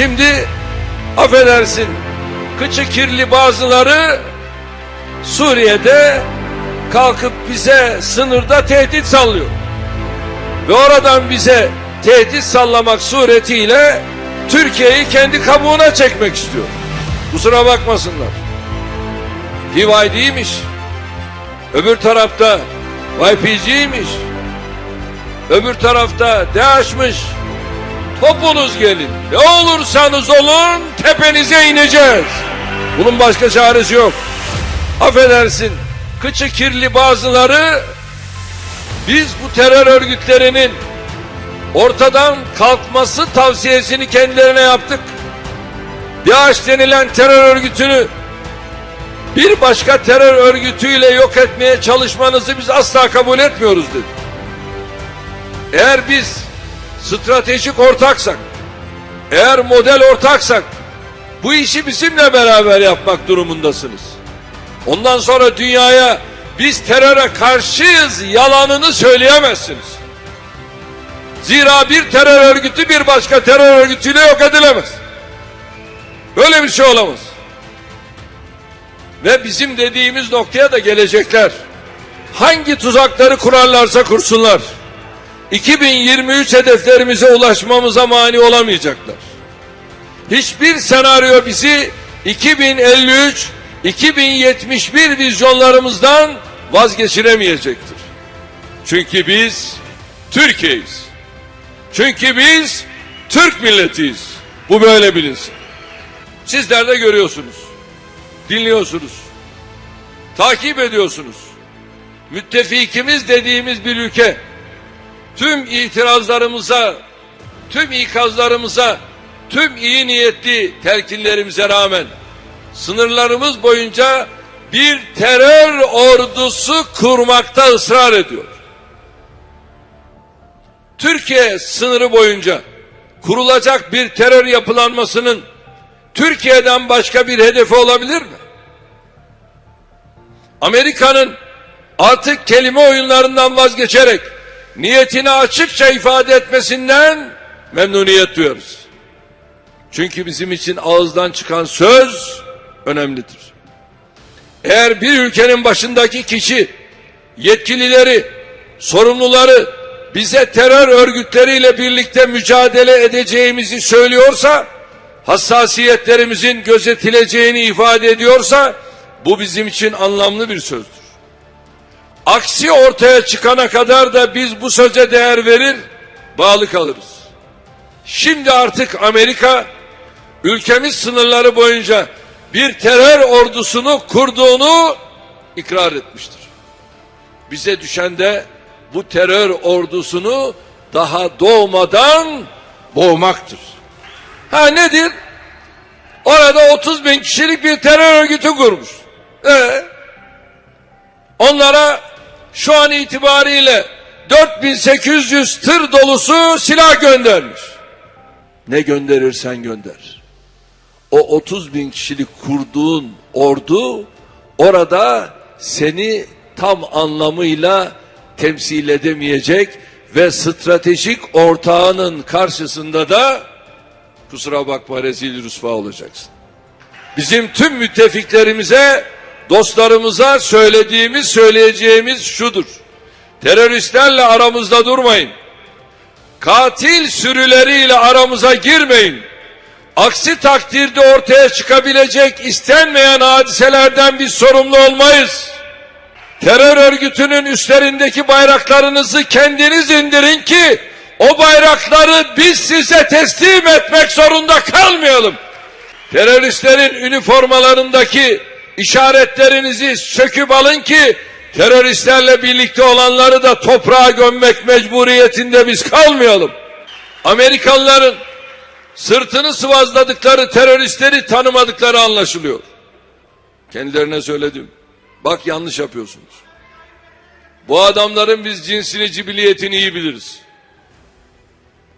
Şimdi affedersin kıçı kirli bazıları Suriye'de kalkıp bize sınırda tehdit sallıyor. Ve oradan bize tehdit sallamak suretiyle Türkiye'yi kendi kabuğuna çekmek istiyor. Kusura bakmasınlar. PYD'ymiş. Öbür tarafta YPG'ymiş. Öbür tarafta DAEŞ'miş. Topunuz gelin. Ne olursanız olun tepenize ineceğiz. Bunun başka çaresi yok. Affedersin. Kıçı kirli bazıları biz bu terör örgütlerinin ortadan kalkması tavsiyesini kendilerine yaptık. DAEŞ denilen terör örgütünü bir başka terör örgütüyle yok etmeye çalışmanızı biz asla kabul etmiyoruz dedi. Eğer biz stratejik ortaksak, eğer model ortaksak bu işi bizimle beraber yapmak durumundasınız. Ondan sonra dünyaya biz teröre karşıyız yalanını söyleyemezsiniz. Zira bir terör örgütü bir başka terör örgütüyle yok edilemez. Böyle bir şey olamaz. Ve bizim dediğimiz noktaya da gelecekler. Hangi tuzakları kurarlarsa kursunlar. 2023 hedeflerimize ulaşmamıza mani olamayacaklar. Hiçbir senaryo bizi 2053 2071 vizyonlarımızdan vazgeçiremeyecektir. Çünkü biz Türkiye'yiz. Çünkü biz Türk milletiyiz. Bu böyle bilinsin. Sizler de görüyorsunuz. Dinliyorsunuz. Takip ediyorsunuz. Müttefikimiz dediğimiz bir ülke tüm itirazlarımıza, tüm ikazlarımıza, tüm iyi niyetli telkinlerimize rağmen sınırlarımız boyunca bir terör ordusu kurmakta ısrar ediyor. Türkiye sınırı boyunca kurulacak bir terör yapılanmasının Türkiye'den başka bir hedefi olabilir mi? Amerika'nın artık kelime oyunlarından vazgeçerek niyetini açıkça ifade etmesinden memnuniyet duyuyoruz. Çünkü bizim için ağızdan çıkan söz önemlidir. Eğer bir ülkenin başındaki kişi, yetkilileri, sorumluları bize terör örgütleriyle birlikte mücadele edeceğimizi söylüyorsa, hassasiyetlerimizin gözetileceğini ifade ediyorsa, bu bizim için anlamlı bir sözdür. Aksi ortaya çıkana kadar da biz bu söze değer verir, bağlı kalırız. Şimdi artık Amerika ülkemiz sınırları boyunca bir terör ordusunu kurduğunu ikrar etmiştir. Bize düşen de bu terör ordusunu daha doğmadan boğmaktır. Ha nedir? Orada 30 bin kişilik bir terör örgütü kurmuş. Ee, onlara şu an itibariyle 4800 tır dolusu silah göndermiş. Ne gönderirsen gönder. O 30 bin kişilik kurduğun ordu orada seni tam anlamıyla temsil edemeyecek ve stratejik ortağının karşısında da kusura bakma rezil rüsva olacaksın. Bizim tüm müttefiklerimize, dostlarımıza söylediğimiz, söyleyeceğimiz şudur. Teröristlerle aramızda durmayın. Katil sürüleriyle aramıza girmeyin. Aksi takdirde ortaya çıkabilecek istenmeyen hadiselerden biz sorumlu olmayız. Terör örgütünün üstlerindeki bayraklarınızı kendiniz indirin ki o bayrakları biz size teslim etmek zorunda kalmayalım. Teröristlerin üniformalarındaki işaretlerinizi söküp alın ki teröristlerle birlikte olanları da toprağa gömmek mecburiyetinde biz kalmayalım. Amerikalıların sırtını sıvazladıkları teröristleri tanımadıkları anlaşılıyor. Kendilerine söyledim. Bak yanlış yapıyorsunuz. Bu adamların biz cinsini cibiliyetini iyi biliriz.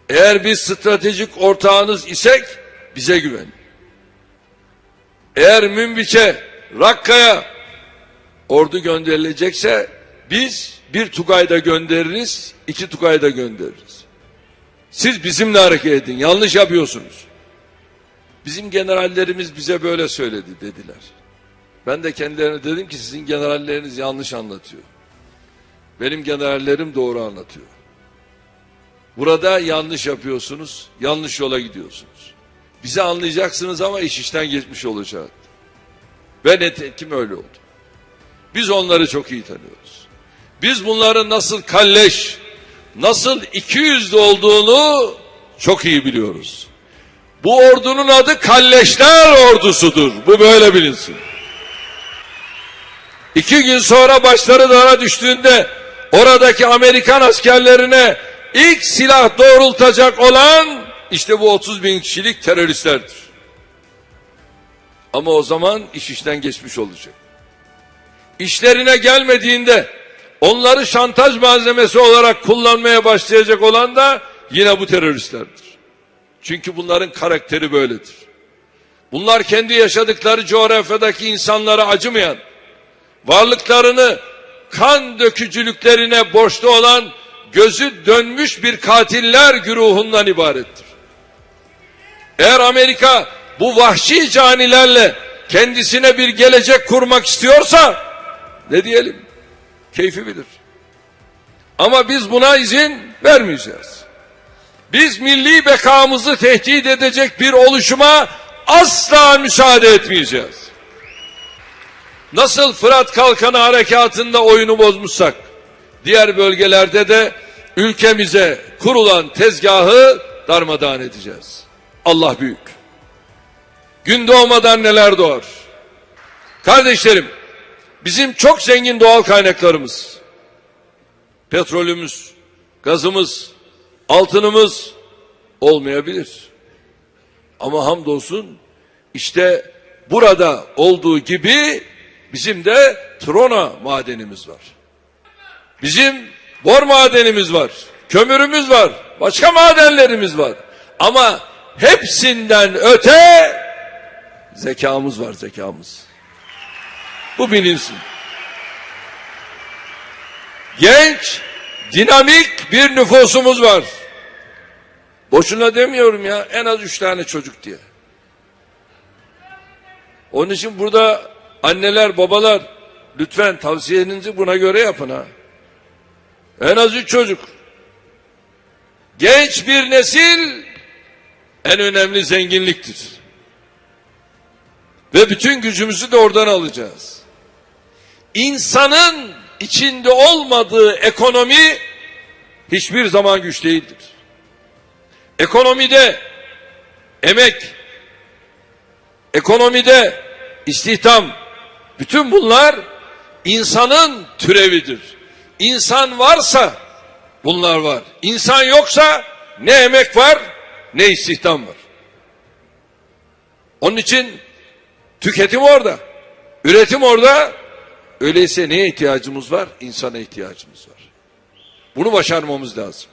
Eğer biz stratejik ortağınız isek bize güven. Eğer Münbiç'e, Rakka'ya ordu gönderilecekse biz bir Tugay'da göndeririz, iki Tugay'da göndeririz. Siz bizimle hareket edin. Yanlış yapıyorsunuz. Bizim generallerimiz bize böyle söyledi dediler. Ben de kendilerine dedim ki sizin generalleriniz yanlış anlatıyor. Benim generallerim doğru anlatıyor. Burada yanlış yapıyorsunuz, yanlış yola gidiyorsunuz. Bizi anlayacaksınız ama iş işten geçmiş olacak. Ve nitekim öyle oldu. Biz onları çok iyi tanıyoruz. Biz bunların nasıl kalleş, nasıl iki yüzlü olduğunu çok iyi biliyoruz. Bu ordunun adı kalleşler ordusudur. Bu böyle bilinsin. İki gün sonra başları dara düştüğünde oradaki Amerikan askerlerine ilk silah doğrultacak olan işte bu 30 bin kişilik teröristlerdir. Ama o zaman iş işten geçmiş olacak. İşlerine gelmediğinde onları şantaj malzemesi olarak kullanmaya başlayacak olan da yine bu teröristlerdir. Çünkü bunların karakteri böyledir. Bunlar kendi yaşadıkları coğrafyadaki insanlara acımayan, varlıklarını kan dökücülüklerine borçlu olan gözü dönmüş bir katiller güruhundan ibarettir. Eğer Amerika bu vahşi canilerle kendisine bir gelecek kurmak istiyorsa ne diyelim? Keyfi bilir. Ama biz buna izin vermeyeceğiz. Biz milli bekamızı tehdit edecek bir oluşuma asla müsaade etmeyeceğiz. Nasıl Fırat Kalkanı harekatında oyunu bozmuşsak, diğer bölgelerde de ülkemize kurulan tezgahı darmadağın edeceğiz. Allah büyük. Gün doğmadan neler doğar? Kardeşlerim, bizim çok zengin doğal kaynaklarımız, petrolümüz, gazımız, altınımız olmayabilir. Ama hamdolsun işte burada olduğu gibi bizim de Trona madenimiz var. Bizim bor madenimiz var, kömürümüz var, başka madenlerimiz var. Ama hepsinden öte zekamız var zekamız. Bu bilinsin. Genç, dinamik bir nüfusumuz var. Boşuna demiyorum ya en az üç tane çocuk diye. Onun için burada anneler babalar lütfen tavsiyenizi buna göre yapın ha. En az üç çocuk. Genç bir nesil en önemli zenginliktir. Ve bütün gücümüzü de oradan alacağız. İnsanın içinde olmadığı ekonomi hiçbir zaman güç değildir. Ekonomide emek, ekonomide istihdam, bütün bunlar insanın türevidir. İnsan varsa bunlar var. İnsan yoksa ne emek var ne istihdam var. Onun için tüketim orada, üretim orada. Öyleyse neye ihtiyacımız var? İnsana ihtiyacımız var. Bunu başarmamız lazım.